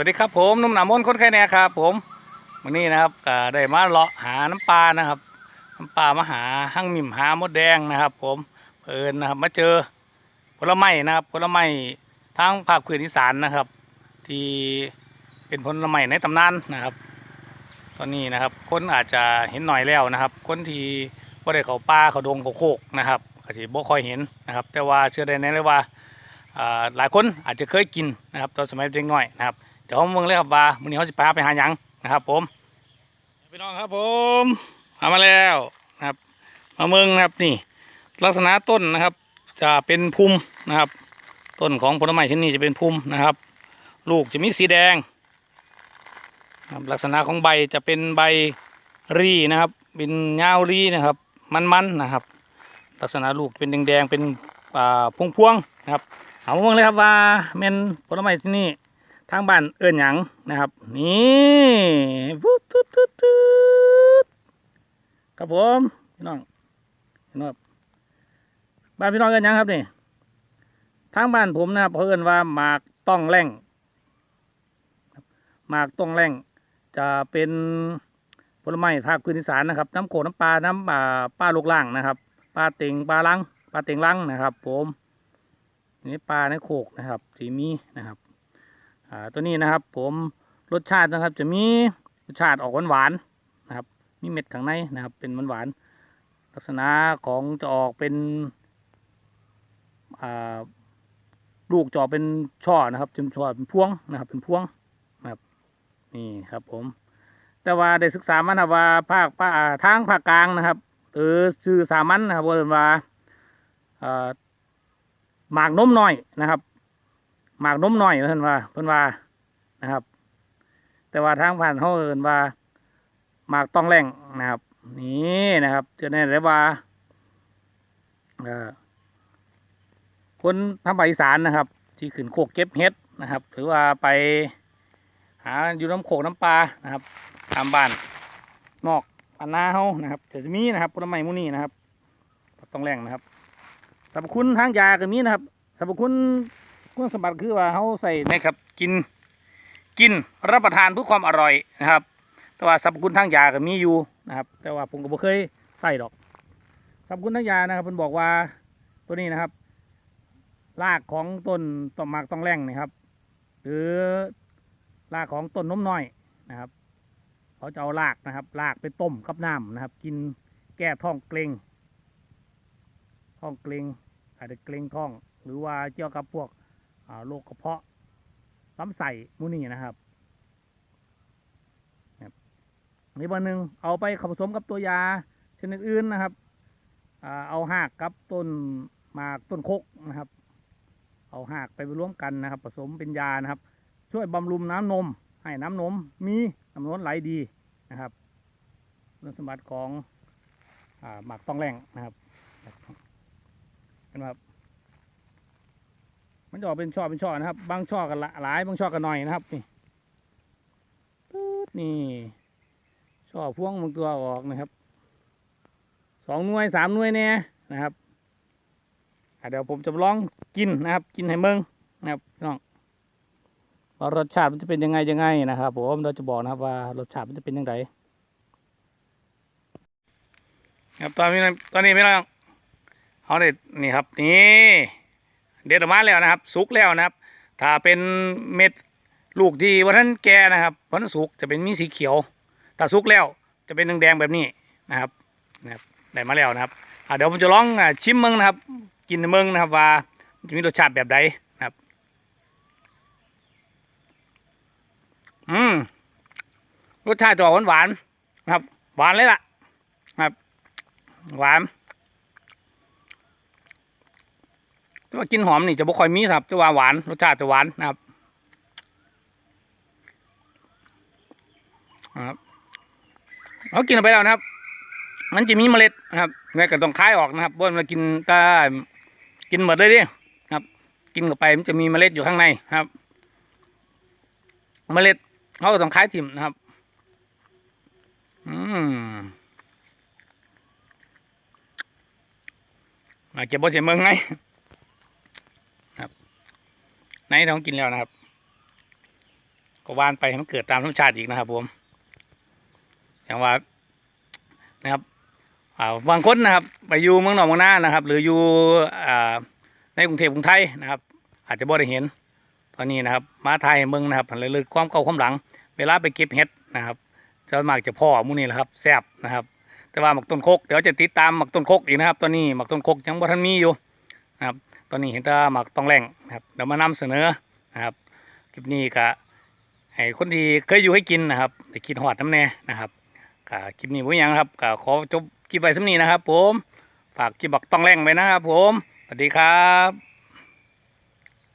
วัสดีครับผมนุ่มหนามนคนไข่แน่ครับผมวันนี้นะครับได้มาเลาะหาน้ำปลานะครับน้ำปลามาหาหั่งมิมหามดแดงนะครับ ผมเพลินนะครับ มาเจอผลไม้นะครับผลไม้ทางภาคพื้นอีสานนะครับ ที่เป็นผลไม้ในตำนานนะครับ ตอนนี้นะครับ คนอาจจะเห็นหน่อยแล้วนะครับ คนที่บ่ได้เขาป่าเขาดงเขาโคกนะครับก็สิบ่ค่อยเห็นนะครับ แต่ว่าเชื่อได้แน่เลยว่าอ่าหลายคนอาจจะเคยกินนะครับ ตอนสมัยเด็กน้อยนะครับ เดี๋ยวผมเมืองเลยครับว่ามือนี้เขาสิพาไปหาหยังนะครับ ผมพี่น้องครับผมหามาแล้วนะครับ มาเมืองนะครับนี่ ลักษณะต้นนะครับ จะเป็นพุ่มนะครับ ต้นของผลไม้ชนิดนี้จะเป็นพุ่มนะครับ ลูกจะมีสีแดงนะครับลักษณะของใบจะเป็นใบรีนะครับ เป็นยารีนะครับ มันๆนะครับ ลักษณะลูกเป็นแดงๆเป็นอ่าพวงๆนะครับเอาเบิ่งเลยครับว่าเมนผลไม้ที่นี่ ทางบ้านเอิ้นหยังนะครับ นี่วุดตุ๊ดตุ๊ดตุ๊ดครับผมพี่น้องพี่น้องครับบ้านพี่น้องเอิ้นหยังครับนี่ทางบ้านผมนะครับเขาเอิ้นว่าหมากต้องแร่งหมากต้องแร่ง จะเป็นผลไม้ภาคพื้นอีสานนะครับ น้ำโขน้ำปลาน้ำอ่าปลาลูกล่างนะครับปลาเต็งปลาลังปลาเต็งลังนะครับ ผมนี่ปลาในโขกนะครับสีมีนะครับ อ่าตัวนี้นะครับ ผมรสชาตินะครับ จะมีรสชาติออกหวานๆนะครับ มีเม็ดข้างในนะครับ เป็นหวานๆลักษณะของจะออกเป็นอ่าลูกจะออกเป็นช่อนะครับจนช่อเป็นพวงนะครับ เป็นพวงนะครับนี่ครับผม แต่ว่าได้ศึกษามานะว่าภาคภาคทางภาคกลางนะครับหรือชื่อสามัญนะครับว่าว่าอ่าหมากนมน้อยนะครับ หมากนมหน้อยเพิ่นว่าเพิ่นว่านะครับ แต่ว่าทางผ่านเขาเอินว่าหมากต้องแรงนะครับ นี่นะครับจะแน่เลยว่าคนทางภาคอีสานนะครับ ที่ขึ้นโคกเก็บเห็ดนะครับ หรือว่าไปหาอยู่น้ำโขกน้ำปลานะครับตามบ้านนอกบ้านนาเขานะครับจะมีนะครับผลไม้หมูนี่นะครับต้องแรงนะครับสรรพคุณทางยาก็มีนะครับสรรพคุณ คุณสมบัติคือว่าเขาใส่นะครับกินกินรับประทานเพื่อความอร่อยนะครับ แต่ว่าสรรพคุณทางยาก็มีอยู่นะครับ แต่ว่าผมก็บ่เคยใส่ดอกสรรพคุณทางยานะครับเพิ่นบอกว่าตัวนี้นะครับ รากของต้นต้นหมากต้องแรงนะครับ หรือรากของต้นน้มน้อยนะครับเขาจะเอารากนะครับรากไปต้มกับน้ำนะครับ กินแก้ท้องเกร็งท้องเกร็งอาจจะเกร็งท้อง หรือว่าเกี่ยวกับพวก โรคกระเพาะลำไส้หมูนี่นะครับครับในวันหนึ่งเอาไปผสมกับตัวยาชนิดอื่นนะครับเอาหากกับต้นหมากต้นคกนะครับ เอาหากไปรวมกันนะครับ ผสมเป็นยานะครับ ช่วยบำรุงน้ำนม ให้น้ำนมมีน้ำนมไหลดีนะครับคุณสมบัติของอหมากต้องแรงนะครับเป็นแบบ มันจะออกเป็นช่อเป็นช่อนะครับ บางช่อกันหลายบางช่อกันหน่อยนะครับ นี่ปึ๊ดนี่ช่อพ่วงบางตัวออกนะครับสองหน่วยสามหน่วยเนี่ยนะครับเดี๋ยวผมจะลองกินนะครับ กินให้เมืองนะครับน้องว่ารสชาติมันจะเป็นยังไงยังไงนะครับผมเราจะบอกนะครับว่ารสชาติมันจะเป็นยังไงครับตอนนี้ตอนนี้พี่น้องเอาเด็ดนี่ครับนี่ เด็ดออกมาแล้วนะครับ สุกแล้วนะครับ ถ้าเป็นเม็ดลูกที่วันนั้นแก่นะครับวันนั้นสุกจะเป็นมีสีเขียว ถ้าสุกแล้วจะเป็นแดงๆแบบนี้นะครับนะครับได้มาแล้วนะครับเดี๋ยวผมจะลองชิมเมืองนะครับ กินเมืองนะครับว่ามันจะมีรสชาติแบบใดนะครับ อืมรสชาติจะออกหวานๆนะครับ หวานเลยล่ะนะครับ หวาน แต่ว่ากินหอมนี่จะบ่ค่อยมีครับจะว่าหวานรสชาติจะหวานนะครับครับเรากินไปแล้วนะครับ มันจะมีเมล็ดนะครับแม่ก็ต้องคายออกนะครับเพราะมันกินก็กินหมดเลยดิครับ กินเข้าไปมันจะมีเมล็ดอยู่ข้างในครับ เมล็ดเขาก็ต้องคายถิ่มนะครับ อืมอาจจะบ่เสียเมืองไง ในท้องกินแล้วนะครับ ก็ว่านไปให้มันเกิดตามธรรมชาติอีกนะครับ ผมอย่างว่านะครับบางคนนะครับ ไปอยู่เมืองนอกเมืองนานะครับ หรืออยู่ในกรุงเทพกรุงไทยนะครับ อาจจะบ่ได้เห็น ตอนนี้นะครับ มาไทยเมืองนะครับเลยเลยความเก่าความหลัง เวลาไปเก็บเห็ดนะครับจะมากจะพ่อมูนี่แหละครับแซบนะครับ แต่ว่าหมักต้นโคกเดี๋ยวจะติดตามหมักต้นโคกอีกนะครับ ตอนนี้หมักต้นโคกยังบ่ทันมีอยู่นะครับ ตอนนี้เห็นตาหมักต้องแรงนะครับเดี๋ยวมานำเสนอนะครับคลิปนี้ก็ให้คนที่เคยอยู่ให้กินนะครับได้กินหอดน้ำแน่นะครับก็คลิปนี้ผมยังครับก็ขอจบคลิปไว้สักนี้นะครับ ผมฝากคลิปบักต้องแรงไว้นะครับ ผมสวัสดีครับ